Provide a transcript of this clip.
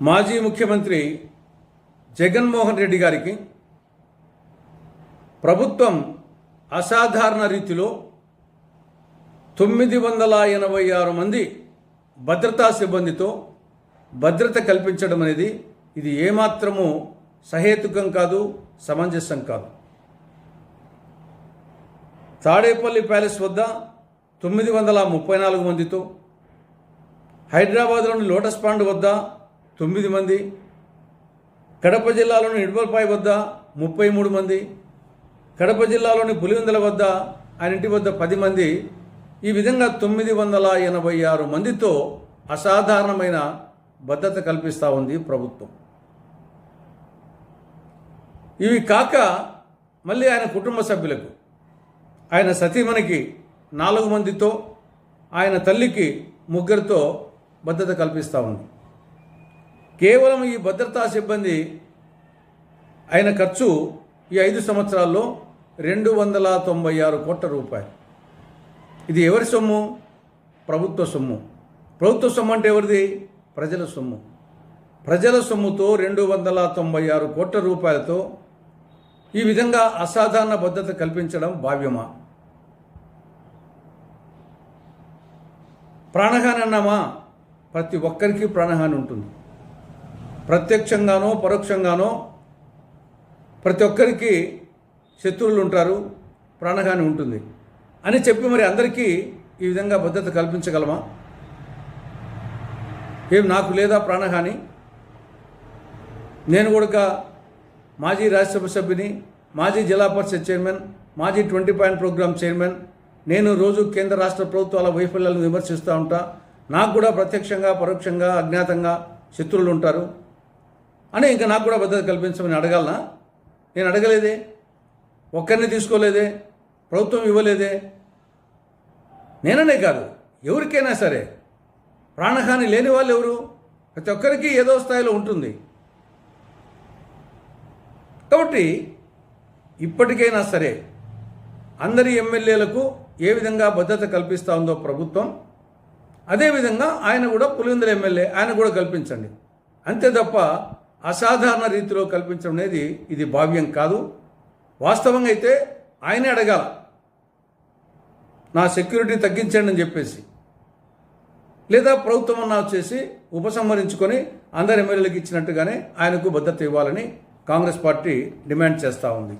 మాజీ ముఖ్యమంత్రి జగన్మోహన్ రెడ్డి గారికి ప్రభుత్వం అసాధారణ రీతిలో తొమ్మిది వందల ఎనభై ఆరు మంది భద్రతా సిబ్బందితో భద్రత కల్పించడం అనేది ఇది ఏమాత్రము సహేతుకం కాదు సమంజసం కాదు. తాడేపల్లి ప్యాలెస్ వద్ద తొమ్మిది వందల ముప్పై నాలుగు మందితో హైదరాబాద్లోని లోటస్ పాండ్ వద్ద తొమ్మిది మంది కడప జిల్లాలోని ఇడుపల్పాయి వద్ద ముప్పై మూడు మంది కడప జిల్లాలోని పులివెందుల వద్ద ఆయన ఇంటి వద్ద పది మంది. ఈ విధంగా తొమ్మిది వందల ఎనభై ఆరు మందితో అసాధారణమైన భద్రత కల్పిస్తూ ఉంది ప్రభుత్వం. ఇవి కాక మళ్ళీ ఆయన కుటుంబ సభ్యులకు ఆయన సతీమణికి నాలుగు మందితో ఆయన తల్లికి ముగ్గురితో భద్రత కల్పిస్తూ ఉంది. కేవలం ఈ భద్రతా సిబ్బంది అయిన ఖర్చు ఈ ఐదు సంవత్సరాల్లో రెండు వందల తొంభై ఆరు కోట్ల రూపాయలు. ఇది ఎవరి సొమ్ము? ప్రభుత్వ సొమ్ము. ప్రభుత్వ సొమ్ము అంటే ఎవరిది? ప్రజల సొమ్ము. ప్రజల సొమ్ముతో రెండు వందల తొంభై ఆరు కోట్ల రూపాయలతో ఈ విధంగా అసాధారణ భద్రత కల్పించడం భావ్యమా? ప్రాణహాని అన్నామా? ప్రతి ఒక్కరికి ప్రాణహాని ఉంటుంది. ప్రత్యక్షంగానో పరోక్షంగానో ప్రతి ఒక్కరికి శత్రువులు ఉంటారు ప్రాణహాని ఉంటుంది. అని చెప్పి మరి అందరికీ ఈ విధంగా భద్రత కల్పించగలమా? ఏం నాకు లేదా ప్రాణహాని? నేను కూడా మాజీ రాజ్యసభ సభ్యుని మాజీ జిల్లా పరిషత్ చైర్మన్ మాజీ ట్వంటీ పాయింట్ ప్రోగ్రామ్ చైర్మన్ నేను రోజు కేంద్ర రాష్ట్ర ప్రభుత్వాల వైఫల్యాలను విమర్శిస్తూ ఉంటా. నాకు కూడా ప్రత్యక్షంగా పరోక్షంగా అజ్ఞాతంగా శత్రువులు ఉంటారు. అని ఇంకా నాకు కూడా భద్రత కల్పించమని అడగాలనా? నేను అడగలేదే. ఒక్కరిని తీసుకోలేదే. ప్రభుత్వం ఇవ్వలేదే. నేననే కాదు ఎవరికైనా సరే. ప్రాణహాని లేని వాళ్ళు ఎవరు? ప్రతి ఒక్కరికి ఏదో స్థాయిలో ఉంటుంది. కాబట్టి ఇప్పటికైనా సరే అందరి ఎమ్మెల్యేలకు ఏ విధంగా భద్రత కల్పిస్తూ ఉందో ప్రభుత్వం అదేవిధంగా ఆయన కూడా పులివెందుల ఎమ్మెల్యే ఆయన కూడా కల్పించండి. అంతే తప్ప అసాధారణ రీతిలో కల్పించడం అనేది ఇది భావ్యం కాదు. వాస్తవంగా అయితే ఆయనే అడగాల నా సెక్యూరిటీ తగ్గించండి అని చెప్పేసి. లేదా ప్రభుత్వం అన్నా వచ్చేసి ఉపసంహరించుకొని అందరు ఎమ్మెల్యేలకు ఇచ్చినట్టుగానే ఆయనకు భద్రత ఇవ్వాలని కాంగ్రెస్ పార్టీ డిమాండ్ చేస్తూ ఉంది.